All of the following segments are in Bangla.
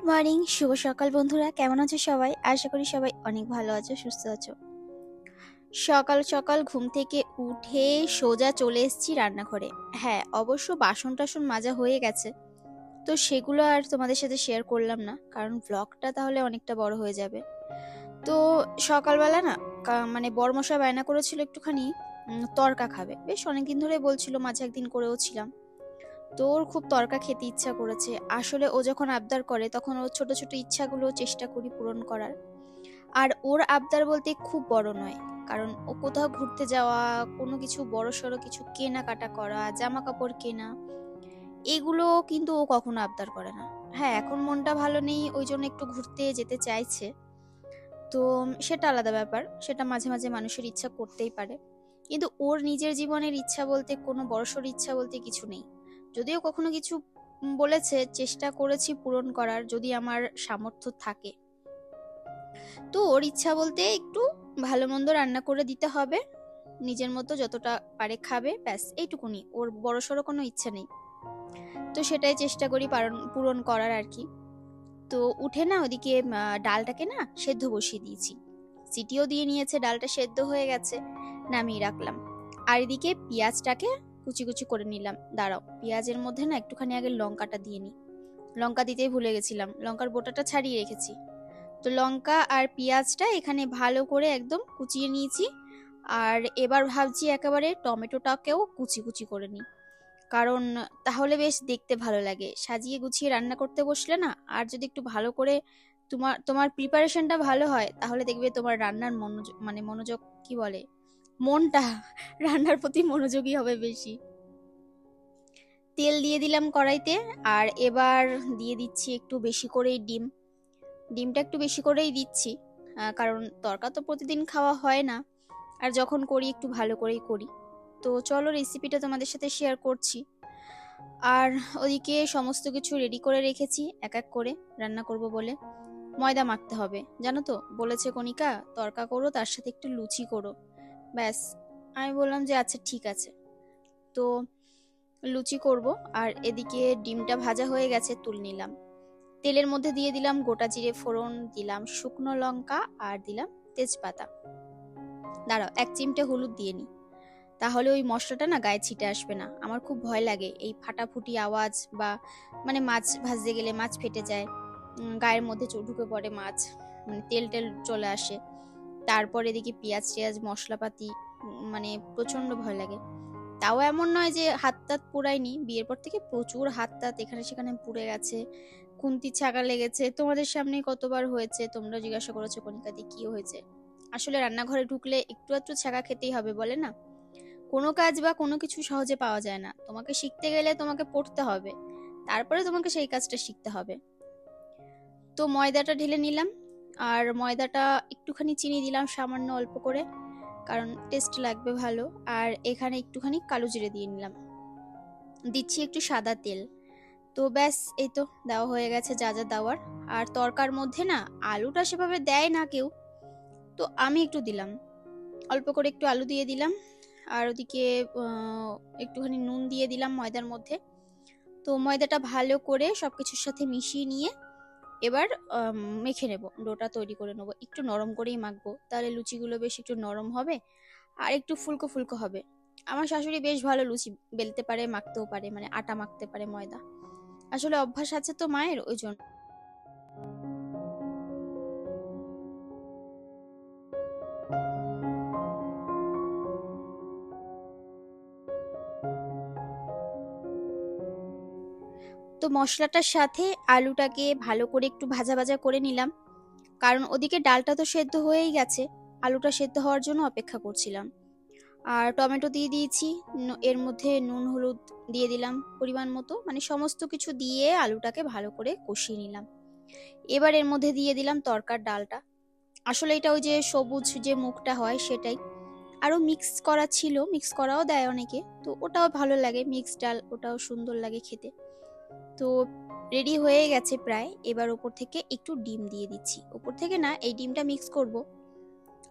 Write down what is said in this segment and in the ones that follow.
গুড মর্নিং শুভ সকাল বন্ধুরা। কেমন আছো সবাই? আশা করি সবাই অনেক ভালো আছো, সুস্থ আছো। সকাল সকাল ঘুম থেকে উঠে সোজা চলে এসেছি রান্নাঘরে। হ্যাঁ অবশ্য বাসন টাসন মাজা হয়ে গেছে। তো সেগুলো আর তোমাদের সাথে শেয়ার করলাম না, কারণ ব্লগটা তাহলে অনেকটা বড় হয়ে যাবে। তো সকালবেলা না মানে বরমশা বায়না করেছিল একটুখানি তরকা খাবে। বেশ অনেকদিন ধরে বলছিল মাঝে একদিন করেও ছিলাম। তো ওর খুব তরকা খেতে ইচ্ছা করেছে। আসলে ও যখন আবদার করে, তখন ওর ছোট ছোট ইচ্ছাগুলো চেষ্টা করি পূরণ করার। আর ওর আবদার বলতে খুব বড় নয়। কারণ ও কোথাও ঘুরতে যাওয়া, কোনো কিছু বড় সড়ো কিছু কেনাকাটা করা জামা কাপড় কেনা, এগুলো কিন্তু ও কখনো আবদার করে না। হ্যাঁ এখন মনটা ভালো নেই, ওই জন্য একটু ঘুরতে যেতে চাইছে। তো সেটা আলাদা ব্যাপার, সেটা মাঝে মাঝে মানুষের ইচ্ছা করতেই পারে। কিন্তু ওর নিজের জীবনের ইচ্ছা বলতে, কোনো বড়সড় ইচ্ছা বলতে কিছু নেই। যদিও কখনো কিছু বলেছে, চেষ্টা করেছি পূরণ করার যদি আমার সামর্থ্য থাকে। তো ওর ইচ্ছা বলতে একটু ভালো মন্দ রান্না করে দিতে হবে। নিজের মতো যতটা পারে খাবে, ব্যাস, এইটুকুনি। ওর বড়সড় কোনো ইচ্ছা নেই। তো সেটাই চেষ্টা করি পূরণ করার আর কি। তো উঠে না ওদিকে ডালটাকে না সেদ্ধ বসিয়ে দিয়েছি। সিটিও দিয়ে নিয়েছে, ডালটা সেদ্ধ হয়ে গেছে, নামিয়ে রাখলাম। আর এদিকে পেঁয়াজটাকে কুচি কুচি করে নিলাম। দাঁড়াও, পেঁয়াজের মধ্যে না একটুখানি আগে লঙ্কাটা দিয়ে নিই। লঙ্কা দিতেই ভুলে গেছিলাম, লঙ্কার বোটাটা ছাড়িয়ে রেখেছি। তো লঙ্কা আর পেঁয়াজটা এখানে ভালো করে একদম কুচিয়ে নিয়েছি। আর এবার ভাবছি একেবারে টমেটোটাকেও কুচি কুচি করে নিই। কারণ তাহলে বেশ দেখতে ভালো লাগে। সাজিয়ে গুছিয়ে রান্না করতে বসলে না আর যদি একটু ভালো করে তোমার তোমার প্রিপারেশনটা ভালো হয়, তাহলে দেখবে তোমার রান্নার মনোযোগ মানে মনোযোগ, কি বলে? মনটা রান্নার প্রতি মনোযোগী হবে বেশি। তেল দিয়ে দিলাম কড়াইতে আর এবার দিয়ে দিচ্ছি একটু বেশি করেই ডিম। ডিমটা একটু বেশি করেই দিচ্ছি কারণ তরকা তো প্রতিদিন খাওয়া হয় না। আর যখন করি একটু ভালো করেই করি। তো চলো রেসিপিটা তোমাদের সাথে শেয়ার করছি। আর ওদিকে সমস্ত কিছু রেডি করে রেখেছি, এক এক করে রান্না করব বলে। ময়দা মাখতে হবে, জানো তো? বলেছে কণিকা, তরকা করো, তার সাথে একটু লুচি করো। ব্যাস, আমি বললাম যে আচ্ছা ঠিক আছে। তো লুচি করব, আর এদিকে ডিমটা ভাজা হয়ে গেছে, তুল নিলাম। তেলের মধ্যে দিয়ে দিলাম গোটা জিরে ফোড়ন, দিলাম শুকনো লঙ্কা, আর দিলাম তেজপাতা। দাঁড়াও, এক চিমটে হলুদ দিয়ে নি। তাহলে ওই মশলাটা না গায়ে ছিটে আসবে না। আমার খুব ভয় লাগে এই ফাটাফুটি আওয়াজ বা মানে মাছ ভাজতে গেলে মাছ ফেটে যায়। গায়ের মধ্যে ঢুকে পড়ে মাছ। মানে তেল টেল চলে আসে। তারপর এদিকে পেঁয়াজ টেয়াজ, মশলাপাতি মানে প্রচণ্ড ভয় লাগে। তাও এমন নয় যে হাত টাত পোড়ায়নি, বিয়ের পর থেকে প্রচুর হাত টাত এখানে সেখানে পুড়ে গেছে, খুন্তি ছাগা লেগেছে। তোমাদের সামনে কতবার হয়েছে? তোমরা জিজ্ঞাসা করেছ কনিকাদি কি হয়েছে? আসলে রান্নাঘরে ঢুকলে একটু একটু ছাগা খেতেই হবে, বলে না? কোনো কাজ বা কোনো কিছু সহজে পাওয়া যায় না। তোমাকে শিখতে গেলে তোমাকে পড়তে হবে। তারপরে তোমাকে সেই কাজটা শিখতে হবে। তো ময়দাটা ঢেলে নিলাম। আর ময়দাটা একটুখানি চিনি দিলাম, সামান্য অল্প করে, কারণ টেস্ট লাগবে ভালো। আর এখানে একটুখানি কালো জিরে দিয়ে নিলাম। দিচ্ছি একটু সাদা তেল। তো ব্যাস, এই তো দেওয়া হয়ে গেছে যা যা দেওয়ার। আর তরকার মধ্যে না, আলুটা সেভাবে দেয় না কেউ। তো আমি একটু দিলাম। অল্প করে একটু আলু দিয়ে দিলাম। আর ওদিকে একটুখানি নুন দিয়ে দিলাম ময়দার মধ্যে। তো ময়দাটা ভালো করে সবকিছুর সাথে মিশিয়ে নিয়ে এবার মেখে নেব, ডোটা তৈরি করে নেব। একটু নরম করেই মাখবো, তাহলে লুচিগুলো বেশ একটু নরম হবে আর একটু ফুলকো ফুলকো হবে। আমার শাশুড়ি বেশ ভালো লুচি বেলতে পারে, মাখতেও পারে মানে আটা মাখতে পারে ময়দা। আসলে অভ্যাস আছে তো মায়ের, ওই জন্য। মশলাটার সাথে আলুটাকে ভালো করে একটু ভাজা ভাজা করে নিলাম। কারণ ওদিকে ডালটা তো সেদ্ধ হয়েই গেছে, আলুটা সেদ্ধ হওয়ার জন্য অপেক্ষা করছিলাম। আর টমেটো দিয়ে দিয়েছি এর মধ্যে নুন, হলুদ দিয়ে দিলাম পরিমাণ মতো মানে সমস্ত কিছু দিয়ে আলুটাকে ভালো করে কষিয়ে নিলাম। এবার এর মধ্যে দিয়ে দিলাম তরকার ডালটা। আসলে এটা ওই যে সবুজ যে মুখটা হয় সেটাই। আরও মিক্স করা ছিল, মিক্স করাও দেয় অনেকে, তো ওটাও ভালো লাগে, মিক্স ডাল ওটাও সুন্দর লাগে খেতে। তো রেডি হয়ে গেছে প্রায়। এবার ওপর থেকে একটু ডিম দিয়ে দিচ্ছি। ওপর থেকে না, এই ডিমটা মিক্স করব।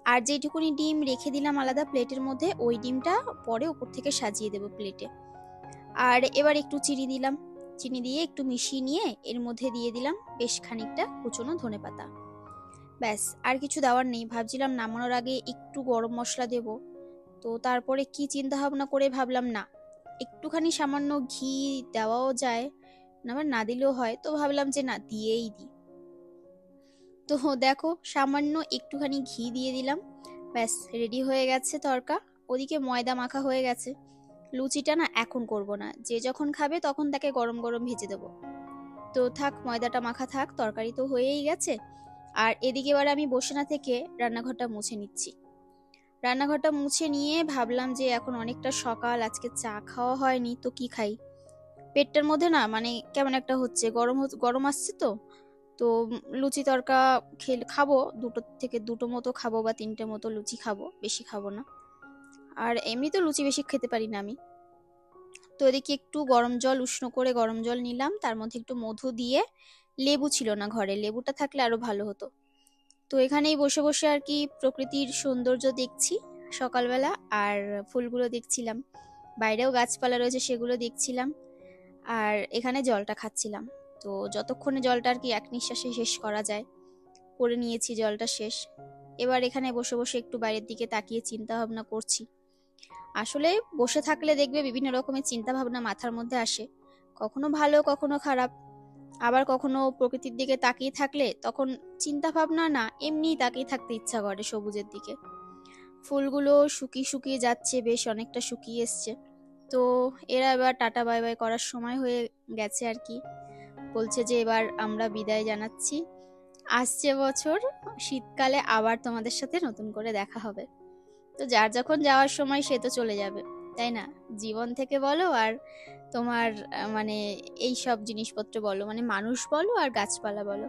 আর যেটুকুনি ডিম রেখে দিলাম আলাদা প্লেটের মধ্যে, ওই ডিমটা পরে ওপর থেকে সাজিয়ে দেবো প্লেটে। আর এবার একটু চিনি দিলাম। চিনি দিয়ে একটু মিশিয়ে নিয়ে এর মধ্যে দিয়ে দিলাম বেশ খানিকটা কুচনো ধনে পাতা। ব্যাস, আর কিছু দেওয়ার নেই। ভাবছিলাম নামানোর আগে একটু গরম মশলা দেব। তো তারপরে কি চিন্তা ভাবনা করে ভাবলাম না, একটুখানি সামান্য ঘি দেওয়াও যায়। না আবার না দিলেও হয়, তো ভাবলাম যে না, দিয়েই দিই তো দেখো, সামান্য একটুখানি ঘি দিয়ে দিলাম। ব্যাস রেডি হয়ে গেছে তরকা। ওদিকে ময়দা মাখা হয়ে গেছে। লুচিটা না এখন করব না। যে যখন খাবে তখন তাকে গরম গরম ভেজে দেবো। তো থাক, ময়দাটা মাখা থাক, তরকারি তো হয়েই গেছে। আর এদিকে এবার আমি বসে না থেকে রান্নাঘরটা মুছে নিচ্ছি। রান্নাঘরটা মুছে নিয়ে ভাবলাম যে এখন অনেকটা সকাল, আজকে চা খাওয়া হয়নি, তো কি খাই? পেটটার মধ্যে না মানে কেমন একটা হচ্ছে, গরম গরম আসছে তো তো লুচি তরকা খেলে, খাব, দুটো থেকে দুটো মতো খাব বা তিনটে মতো লুচি খাব, বেশি খাব না। আর এমনি তো লুচি বেশি খেতে পারি না আমি। তো এদিকে একটু গরম জল, উষ্ণ করে গরম জল নিলাম, তার মধ্যে একটু মধু দিয়ে লেবু ছিল না ঘরে, লেবুটা থাকলে আরও ভালো হতো। তো এখানেই বসে বসে আর কি প্রকৃতির সৌন্দর্য দেখছি সকালবেলা, আর ফুলগুলো দেখছিলাম। বাইরেও গাছপালা রয়েছে, সেগুলো দেখছিলাম। আর এখানে জলটা খাচ্ছিলাম। তো যতক্ষণে জলটা আর কি এক নিঃশ্বাসে শেষ করা যায়, করে নিয়েছি জলটা শেষ। এবার এখানে বসে বসে একটু বাইরের দিকে তাকিয়ে চিন্তা ভাবনা করছি। আসলে বসে থাকলে দেখবে বিভিন্ন রকমের চিন্তা ভাবনা মাথার মধ্যে আসে। কখনো ভালো, কখনো খারাপ। আবার কখনো প্রকৃতির দিকে তাকিয়ে থাকলে তখন চিন্তা ভাবনা না, এমনিই তাকিয়ে থাকতে ইচ্ছা করে সবুজের দিকে। ফুলগুলো শুকিয়ে শুকিয়ে যাচ্ছে, বেশ অনেকটা শুকিয়ে এসছে। তো এরা এবার টাটা বাই বাই করার সময় হয়ে গেছে আর কি। বলছে যে এবার আমরা বিদায় জানাচ্ছি। আসছে বছর, শীতকালে আবার তোমাদের সাথে নতুন করে দেখা হবে। তো যার যখন যাওয়ার সময় সে তো চলে যাবে, তাই না? জীবন থেকে বলো আর তোমার মানে এই সব জিনিসপত্র বলো মানে মানুষ বলো আর গাছপালা বলো।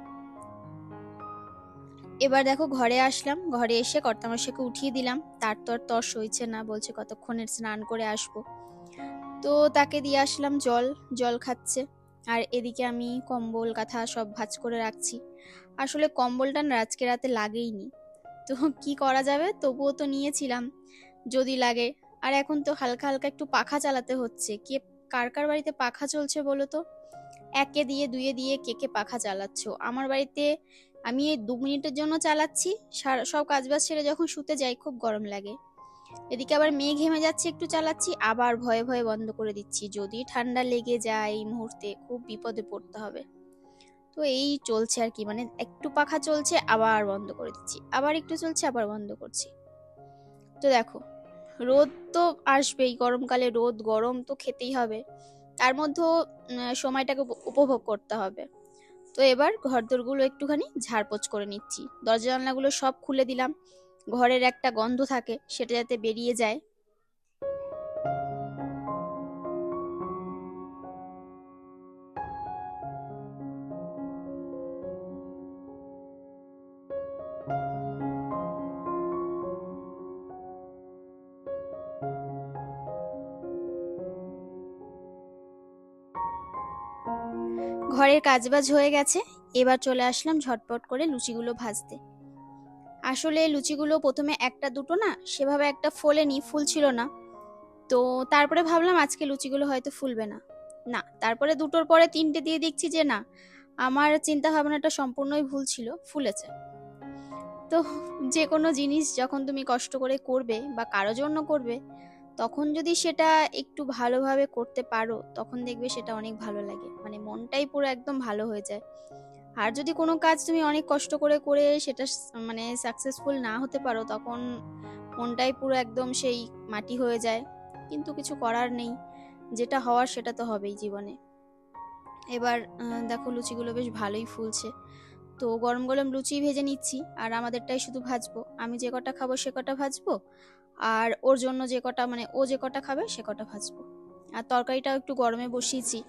এবার দেখো ঘরে আসলাম, ঘরে এসে কর্তামশাকে উঠিয়ে দিলাম। তার তো আর তর সইছে না, বলছে কতক্ষণের স্নান করে আসব। তো তাকে দিয়ে আসলাম জল জল খাচ্ছে। আর এদিকে আমি কম্বল কাঁথা সব ভাঁজ করে রাখছি। আসলে কম্বলটা না আজকে রাতে লাগেইনি। তো কি করা যাবে? তবুও তো নিয়েছিলাম, যদি লাগে। আর এখন তো হালকা হালকা একটু পাখা চালাতে হচ্ছে। কে, কার কার বাড়িতে পাখা চলছে বলো তো? একে দিয়ে, দুয়ে দিয়ে কে কে পাখা চালাচ্ছ? আমার বাড়িতে আমি এই দু মিনিটের জন্য চালাচ্ছি। সব কাজবাজ সেরে যখন শুতে যাই খুব গরম লাগে। এদিকে আবার মেঘ ঘেমে যাচ্ছে, একটু চালাচ্ছি, আবার ভয়ে ভয়ে বন্ধ করে দিচ্ছি। যদি ঠান্ডা লেগে যায় এই মুহূর্তে, খুব বিপদে পড়তে হবে। তো এই চলছে আর কি মানে একটু পাখা চলছে, আবার বন্ধ করে দিচ্ছি। আবার একটু চলছে, আবার বন্ধ করছি। তো দেখো, রোদ তো আসবেই, গরমকালে রোদ, গরম তো খেতেই হবে। তার মধ্যেও সময়টাকে উপ- উপভোগ করতে হবে। তো এবার ঘরদোরগুলো একটুখানি ঝাড়পোছ করে নিচ্ছি। দরজা জানলাগুলো সব খুলে দিলাম। ঘরের একটা গন্ধ থাকে, সেটা যাতে বেরিয়ে যায়। ঘরের কাজবাজ হয়ে গেছে, এবার চলে আসলাম ঝটপট করে লুচিগুলো ভাজতে। আসলে লুচিগুলো প্রথমে একটা দুটো না, সেভাবে একটা ফোলেনি ফুলছিল না। তো তারপরে ভাবলাম আজকে লুচিগুলো হয়তো ফুলবে না। না, তারপরে দুটোর পরে তিনটে দিয়ে দেখছি যে না, আমার চিন্তা ভাবনাটা সম্পূর্ণই ভুল ছিল, ফুলেছে। তো যে কোনো জিনিস যখন তুমি কষ্ট করে করবে বা কারও জন্য করবে, তখন যদি সেটা একটু ভালোভাবে করতে পারো, তখন দেখবে সেটা অনেক ভালো লাগে। মানে মনটাই পুরো একদম ভালো হয়ে যায়। আর যদি কোনো কাজ তুমি অনেক কষ্ট করে করে সেটা মানে সাকসেসফুল না হতে পারো, তখন মনটাই পুরো একদম সেই মাটি হয়ে যায়। কিন্তু কিছু করার নেই। যেটা হওয়ার সেটা তো হবেই জীবনে। এবার দেখো লুচিগুলো বেশ ভালোই ফুলছে। তো গরম গরম লুচি ভেজে নিচ্ছি, আর আমাদেরটাই শুধু ভাজবো। আমি যে কটা খাব সে কটা ভাজবো, আর ওর জন্য যে কটা মানে ও যে কটা খাবে সে কটা ভাজবো। আর তরকারিটাও একটু গরমে বসিয়েছি।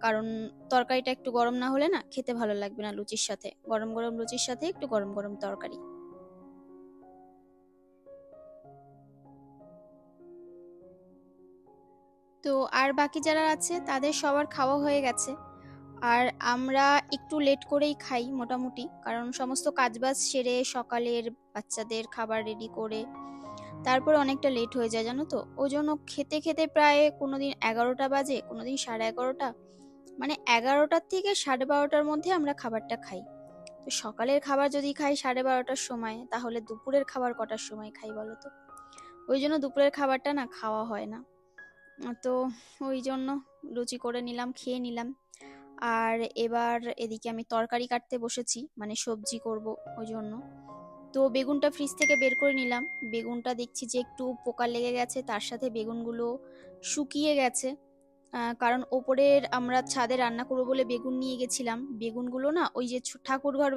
কারণ তরকারিটা একটু গরম না হলে না খেতে ভালো লাগবে না লুচির সাথে। গরম গরম লুচির সাথে একটু গরম গরম তরকারি। তো আর বাকি যারা আছে, তাদের সবার খাওয়া হয়ে গেছে। আর আমরা একটু লেট করেই খাই মোটামুটি, কারণ সমস্ত কাজবাজ সেরে সকালের বাচ্চাদের খাবার রেডি করে তারপর অনেকটা লেট হয়ে যায়, জানো তো? ওই জন্য খেতে খেতে প্রায় কোনোদিন এগারোটা বাজে, কোনোদিন সাড়ে এগারোটা। মানে এগারোটার থেকে সাড়ে বারোটার মধ্যে আমরা খাবারটা খাই। তো সকালের খাবার যদি খাই সাড়ে বারোটার সময়, তাহলে দুপুরের খাবার কটার সময় খাই বলো তো? ওই জন্য দুপুরের খাবারটা না খাওয়া হয় না। তো ওই জন্য লুচি করে নিলাম, খেয়ে নিলাম। আর এবার এদিকে আমি তরকারি কাটতে বসেছি মানে সবজি করব ওই জন্য। তো বেগুনটা ফ্রিজ থেকে বের করে নিলাম। বেগুনটা দেখছি যে একটু পোকা লেগে গেছে, তার সাথে বেগুনগুলো শুকিয়ে গেছে। কারণ ওপরের আমরা ছাদে রান্না করব বলে বেগুন নিয়ে গেছিলাম। বেগুনগুলো না ওই যে ঠাকুর ঘর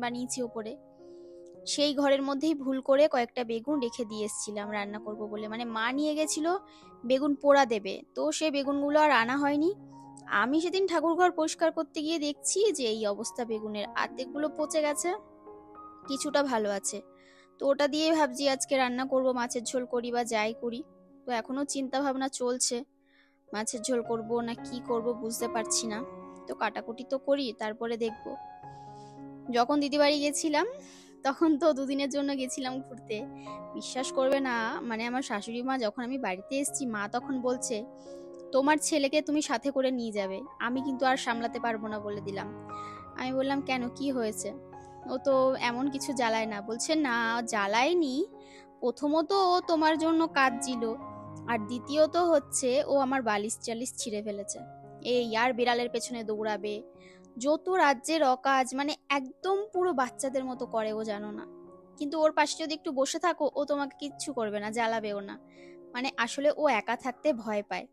বানিয়েছি ওপরে। সেই ঘরের মধ্যেই ভুল করে কয়েকটা বেগুন রেখে দিয়ে এসেছিলাম রান্না করব বলে। মানে মা নিয়ে গেছিল বেগুন পোড়া দেবে। তো সেই বেগুনগুলো আর আনা হয়নি। আমি সেদিন ঠাকুর ঘর পরিষ্কার করতে গিয়ে দেখছি যে এই অবস্থা বেগুনের। আর্ধেকগুলো পচে গেছে, কিছুটা ভালো আছে। তো ওটা দিয়ে ভাবছি আজকে রান্না করব, মাছের ঝোল করি বা যাই করি। তো এখনও চিন্তা ভাবনা চলছে। মাছের ঝোল করব না কি করব বুঝতে পারছি না। তো কাটাকুটি তো করি, তারপরে দেখব। যখন দিদি বাড়ি গেছিলাম, তখন তো দুদিনের জন্য গেছিলাম ঘুরতে। বিশ্বাস করবে না মানে আমার শাশুড়ি মা যখন আমি বাড়িতে এসেছি, মা তখন বলছে, তোমার ছেলেকে তুমি সাথে করে নিয়ে যাবে, আমি কিন্তু আর সামলাতে পারব না বলে দিলাম। আমি বললাম, কেন? কি হয়েছে? ও তো এমন কিছু জ্বালায় না। বলছে, না, জ্বালায়নি। প্রথমত ও তোমার জন্য কাঁদছিল। আর দ্বিতীয়ত হচ্ছে ও আমার বালিশ চালিশ ছিঁড়ে ফেলেছে। এই আর বিড়ালের পেছনে দৌড়াবে, যত রাজ্যের অকাজ মানে একদম পুরো বাচ্চাদের মতো করে ও জানো না। কিন্তু ওর পাশে যদি একটু বসে থাকো, ও তোমাকে কিচ্ছু করবে না জ্বালাবেও না। মানে আসলে ও একা থাকতে ভয় পায়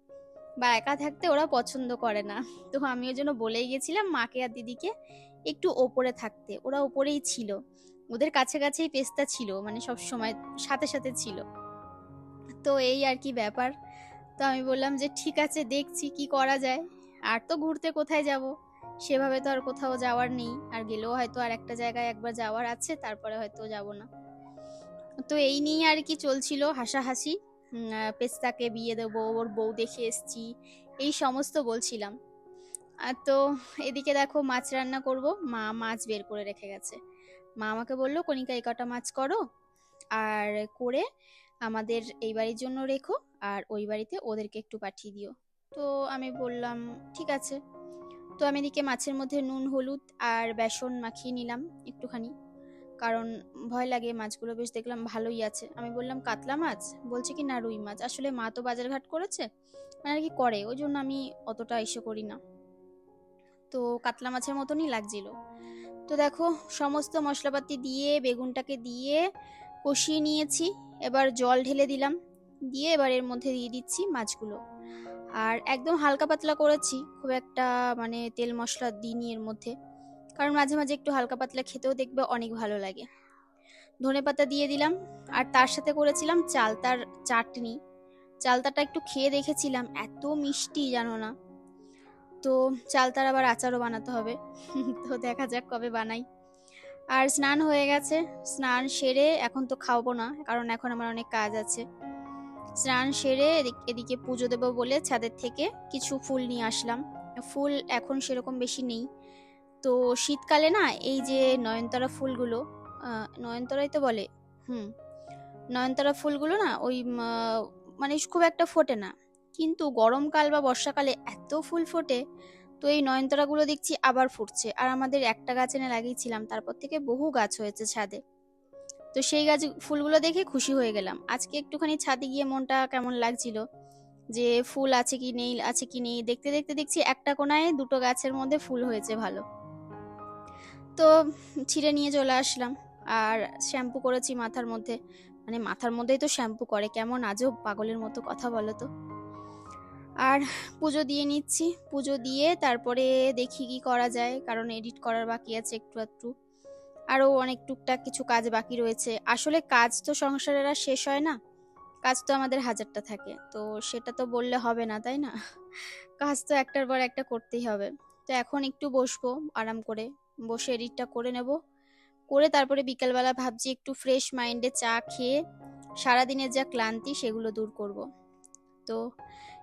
বা একা থাকতে ওরা পছন্দ করে না। তো আমি ওই জন্য বলেই গেছিলাম মাকে আর দিদিকে একটু ওপরে থাকতে। ওরা ওপরেই ছিল। ওদের কাছে কাছেই পেস্তা ছিল মানে সব সময় সাথে সাথে ছিল। তো এই আর কি ব্যাপার। তো আমি বললাম যে, ঠিক আছে, দেখছি কি করা যায়। আর তো ঘুরতে কোথায় যাব? সেভাবে তো আর কোথাও যাওয়ার নেই। আর গেলেও হয়তো আর একটা জায়গায় একবার যাওয়ার আছে, তারপরে হয়তো যাব না। তো এই নিয়ে আর কি চলছিল হাসাহাসি। পেস্তাকে বিয়ে দেবো, ওর বউ দেখে এসছি, এই সমস্ত বলছিলাম। আর তো এদিকে দেখো মাছ রান্না করব, মা মাছ বের করে রেখে গেছে। মা আমাকে বলল, কণিকা এই কটা মাছ করো, আর করে আমাদের এই বাড়ির জন্য রেখো আর ওই বাড়িতে ওদেরকে একটু পাঠিয়ে দিও। তো আমি বললাম, ঠিক আছে। তো আমি এদিকে মাছের মধ্যে নুন, হলুদ আর বেসন মাখিয়ে নিলাম একটুখানি। কারণ ভয় লাগে, মাছগুলো বেশ দেখলাম ভালোই আছে। আমি বললাম, কাতলা মাছ? বলছে কি, না, রুই মাছ। আসলে মা তো বাজারঘাট করেছে মানে আর কি করে? ওই জন্য আমি অতটা ইসে করি না। তো কাতলা মাছের মতনই লাগছিল। তো দেখো, সমস্ত মশলাপাতি দিয়ে, বেগুনটাকে দিয়ে কষিয়ে নিয়েছি। এবার জল ঢেলে দিলাম। দিয়ে এবার এর মধ্যে দিয়ে দিচ্ছি মাছগুলো। আর একদম হালকা পাতলা করেছি, খুব একটা মানে তেল মশলা দিইনি এর মধ্যে। কারণ মাঝে মাঝে একটু হালকা পাতলা খেতেও দেখবে অনেক ভালো লাগে। ধনে পাতা দিয়ে দিলাম, আর তার সাথে করেছিলাম চালতার চাটনি। চালতাটা একটু খেয়ে দেখেছিলাম, এত মিষ্টি জানো না। তো চালতার আবার আচারও বানাতে হবে। তো দেখা যাক কবে বানাই। আর স্নান হয়ে গেছে। স্নান সেরে এখন তো খাওয়াবো না, কারণ এখন আমার অনেক কাজ আছে। স্নান সেরে এদিক- পুজো দেবো বলে ছাদের থেকে কিছু ফুল নিয়ে আসলাম। ফুল এখন সেরকম বেশি নেই। তো শীতকালে না, এই যে নয়নতারা ফুলগুলো নয়নতারাই তো বলে, হুম, নয়নতারা ফুলগুলো না ওই মানে খুব একটা ফোটে না। কিন্তু গরমকাল বা বর্ষাকালে এত ফুল ফোটে তো এই নয়নতারাগুলো দেখছি আবার ফুটছে। আর আমাদের একটা গাছ এনে লাগিয়েছিলাম, তারপর থেকে বহু গাছ হয়েছে ছাদে। তো সেই গাছ ফুলগুলো দেখে খুশি হয়ে গেলাম। আজকে একটুখানি ছাদে গিয়ে মনটা কেমন লাগছিল? যে ফুল আছে কি নেই, আছে কি নেই, দেখতে দেখতে দেখছি একটা কোনায় দুটো গাছের মধ্যে ফুল হয়েছে ভালো। তো ছিঁড়ে নিয়ে চলে আসলাম। আর শ্যাম্পু করেছি মাথার মধ্যে। মানে মাথার মধ্যেই তো শ্যাম্পু করে, কেমন আজব পাগলের মতো কথা বলো তো। আর পুজো দিয়ে নিচ্ছি। পুজো দিয়ে তারপরে দেখি কি করা যায়, কারণ এডিট করার বাকি আছে একটু একটু আরও অনেক টুকটাক কিছু কাজ বাকি রয়েছে। আসলে কাজ তো সংসারের আর শেষ হয় না। কাজ তো আমাদের হাজারটা থাকে। তো সেটা তো বললে হবে না, তাই না? কাজ তো একটার পর একটা করতেই হবে। তো এখন একটু বসবো, আরাম করে। বসে এডিটটা করে নেব। করে তারপরে বিকালবেলা ভাবছি একটু ফ্রেশ মাইন্ডে চা খেয়ে সারাদিনের যা ক্লান্তি সেগুলো দূর করব। তো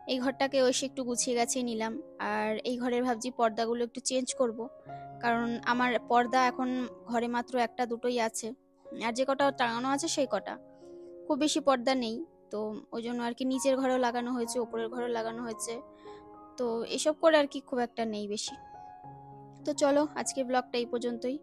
এই ঘরটাকে এসে একটু গুছিয়ে গাছিয়ে নিলাম। আর এই ঘরের ভাবছি পর্দাগুলো একটু চেঞ্জ করব। কারণ আমার পর্দা এখন ঘরে মাত্র একটা দুটোই আছে। আর যে কটা টাঙানো আছে সেই কটা। খুব বেশি পর্দা নেই। তো ওই জন্য আর কি নিচের ঘরেও লাগানো হয়েছে, ওপরের ঘরেও লাগানো হয়েছে। তো এসব করে আর কি খুব একটা নেই বেশি। তো চলো আজকে ব্লগটা এই পর্যন্তই।